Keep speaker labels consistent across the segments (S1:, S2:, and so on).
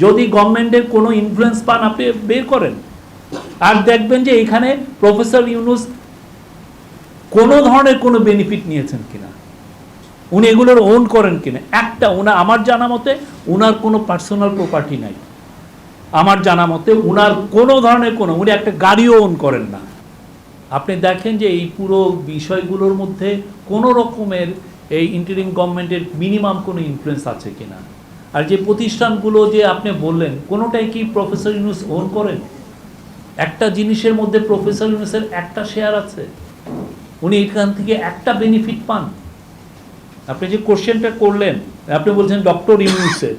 S1: যদি গভর্নমেন্টের কোনো ইনফ্লুয়েন্স পান, আপনি বের করেন। আর দেখবেন যে এখানে প্রফেসর ইউনুস কোনো ধরনের কোনো বেনিফিট নিয়েছেন কিনা। উনি এগুলোর ওন করেন কিনা। একটা, উনা আমার জানা মতে উনার কোনো পার্সোনাল প্রপার্টি নাই। আমার জানা মতে উনার কোনো ধরনের কোনো উনি একটা গাড়িও ওন করেন না। আপনি দেখেন যে এই পুরো বিষয়গুলোর মধ্যে কোনো রকমের এই ইন্টারিম গভর্নমেন্টের মিনিমাম কোনো ইনফ্লুয়েন্স আছে কিনা। আর যে প্রতিষ্ঠানগুলো যে আপনি বললেন, কোনোটাই কি প্রফেসর ইউনুস ওন করেন? একটা জিনিসের মধ্যে প্রফেসর ইউনুসের একটা শেয়ার আছে। উনি এখান থেকে একটা বেনিফিট পান। আপনি যে কোশ্চেনটা করলেন, আপনি বলছেন ডক্টর ইউনুসের।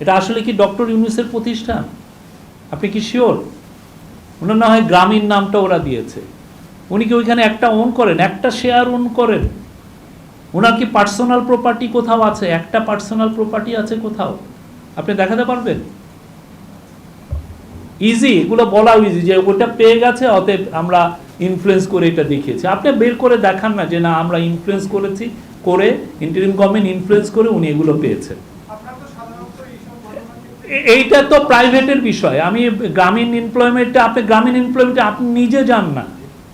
S1: এটা আসলে কি ডক্টর ইউনুসের প্রতিষ্ঠান? আপনি কি শিওর ওনার না হয় গ্রামীণ নামটা ওরা দিয়েছে। উনি কি ওইখানে একটা ওন করেন? একটা শেয়ার ওন করেন? ওনার কি পার্সোনাল প্রপার্টি কোথাও আছে? একটা পার্সোনাল প্রপার্টি আছে কোথাও? আপনি দেখাতে পারবেন? ইজি এগুলো বলা ইজি যে ওটা পেয়ে গেছে অতএব আমরা ইনফ্লুয়েন্স করে এটা দেখিয়েছি। আপনি বের করে দেখান না যে না আমরা ইনফ্লুয়েন্স করেছি করে ইন্টারিম গভর্নমেন্ট ইনফ্লুয়েন্স করে উনি এগুলো এ- এইটা তো প্রাইভেটের বিষয়। আমি গ্রামীণ এমপ্লয়মেন্টে আপনি গ্রামীণ এমপ্লয়মেন্টে আপনি নিজে যান না।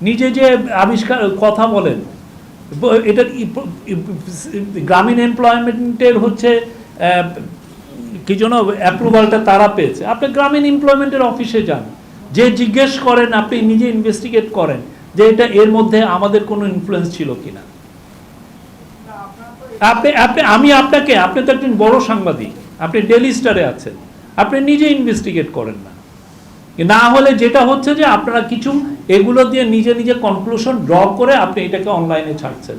S1: নিজে যে আবিষ্কার কথা বলেন। এটা গ্রামীণ এমপ্লয়মেন্টের হচ্ছে কি জন্য অ্যাপ্রুভালটা তারা পেয়েছে। আপনি গ্রামীণ এমপ্লয়মেন্টের অফিসে যান। যে জিজ্ঞেস করেন, আপনি নিজে ইনভেস্টিগেট করেন যে এটা এর মধ্যে আমাদের কোনো ইনফ্লুয়েন্স ছিল কিনা। আপনি আপনি, আমি আপনাকে, আপনি তো একজন বড় সাংবাদিক, আপনি ডেলি স্টারে আছেন, আপনি নিজে ইনভেস্টিগেট করেন না। না হলে যেটা হচ্ছে যে আপনারা কিছু এগুলো দিয়ে নিজে নিজে কনক্লুশন ড্র করে আপনি এটাকে অনলাইনে ছাড়ছেন।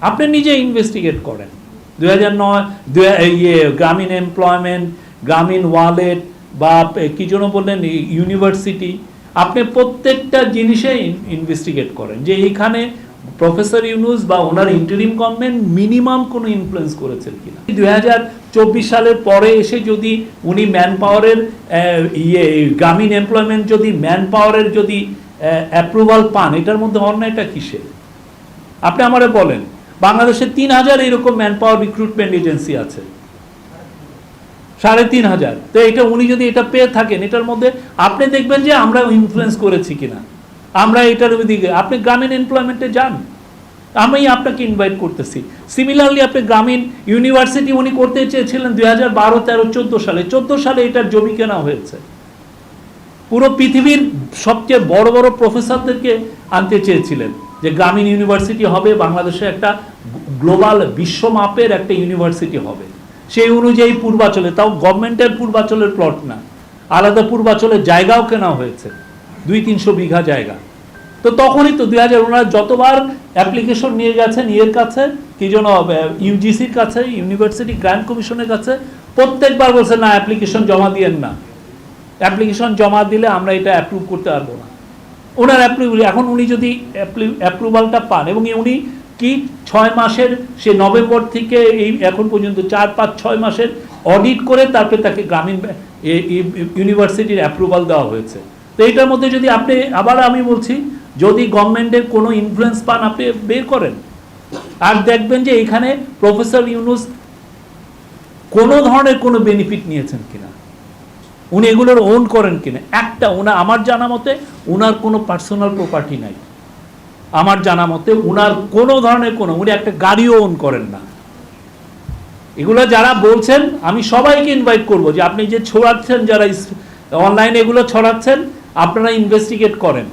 S1: আপনি নিজে ইনভেস্টিগেট করেন। দুই হাজার নয় ইয়ে গ্রামীণ এমপ্লয়মেন্ট গ্রামীণ ওয়ালেট বা কি জন্য বললেন ইউনিভার্সিটি আপনি প্রত্যেকটা জিনিসে ইনভেস্টিগেট করেন। যে এইখানে প্রফেসর ইউনুস বা ওনার ইন্টারিম গভর্নমেন্ট মিনিমাম কোনো ইনফ্লুয়েন্স করেছেন কিনা? দুই চব্বিশ সালের পরে এসে যদি উনি ম্যান পাওয়ারের ইয়ে গ্রামীণ এমপ্লয়মেন্ট যদি ম্যান পাওয়ারের যদি অ্যাপ্রুভাল পান, এটার মধ্যে অন্যায়টা কিসের? আপনি আমারে বলেন, বাংলাদেশে তিন হাজার এরকম ম্যান পাওয়ার রিক্রুটমেন্ট এজেন্সি আছে। সাড়ে তিন হাজার। তো এটা উনি যদি এটা পেয়ে থাকেন, এটার মধ্যে আপনি দেখবেন যে আমরা ইনফ্লুয়েন্স করেছি কিনা। আমরা এটার দিকে, আপনি গ্রামীণ এমপ্লয়মেন্টে যান। আমি আপনাকে ইনভাইট করতেছি। সিমিলারলি আপনি গ্রামীণ ইউনিভার্সিটি উনি করতে চেয়েছিলেন দুই হাজার বারো, তেরো, চোদ্দ সালে। চোদ্দ সালে এটার জমি কেনা হয়েছে। পুরো পৃথিবীর সবচেয়ে বড় বড় প্রফেসরদেরকে আনতে চেয়েছিলেন যে গ্রামীণ ইউনিভার্সিটি হবে, বাংলাদেশে একটা গ্লোবাল বিশ্বমাপের একটা ইউনিভার্সিটি হবে। সেই অনুযায়ী পূর্বাচলে, তাও গভর্নমেন্টের পূর্বাচলের প্লট না। আলাদা পূর্বাচলের জায়গাও কেনা হয়েছে। দুই তিনশো বিঘা জায়গা। তো তখনই তো দুই হাজার ওনারা যতবার অ্যাপ্লিকেশন নিয়ে গেছেন ইয়ের কাছে, কি যেন ইউজিসির কাছে ইউনিভার্সিটি গ্র্যান্ড কমিশনের কাছে, প্রত্যেকবার বলছে, না অ্যাপ্লিকেশন জমা দিয়েন না। অ্যাপ্লিকেশন জমা দিলে আমরা এটা অ্যাপ্রুভ করতে পারব না। ওনার অ্যাপ্রুভাল এখন উনি যদি অ্যাপ্রুভালটা পান, এবং উনি কি ছয় মাসের, সে নভেম্বর থেকে এই এখন পর্যন্ত চার, পাঁচ, ছয় মাসের অডিট করে তারপরে তাকে গ্রামীণ ইউনিভার্সিটির অ্যাপ্রুভাল দেওয়া হয়েছে। তো এইটার মধ্যে যদি আপনি, আবার আমি বলছি, যদি গভর্নমেন্টের কোনো ইনফ্লুয়েন্স পান, আপনি বের করেন। আর দেখবেন যে এখানে প্রফেসর ইউনুস কোনো ধরনের কোনো বেনিফিট নিয়েছেন কিনা। উনি এগুলোর ওন করেন কিনা। একটা ওনা আমার জানা মতে ওনার কোনো পার্সোনাল প্রপার্টি নাই। আমার জানা মতে ওনার কোনো ধরনের কোনো, উনি একটা গাড়িও ওন করেন না। এগুলো যারা বলছেন, আমি সবাইকে ইনভাইট করব যে আপনি যে ছড়াচ্ছেন, যারা অনলাইনে এগুলো ছড়াচ্ছেন আপনারা ইনভেস্টিগেট করেন।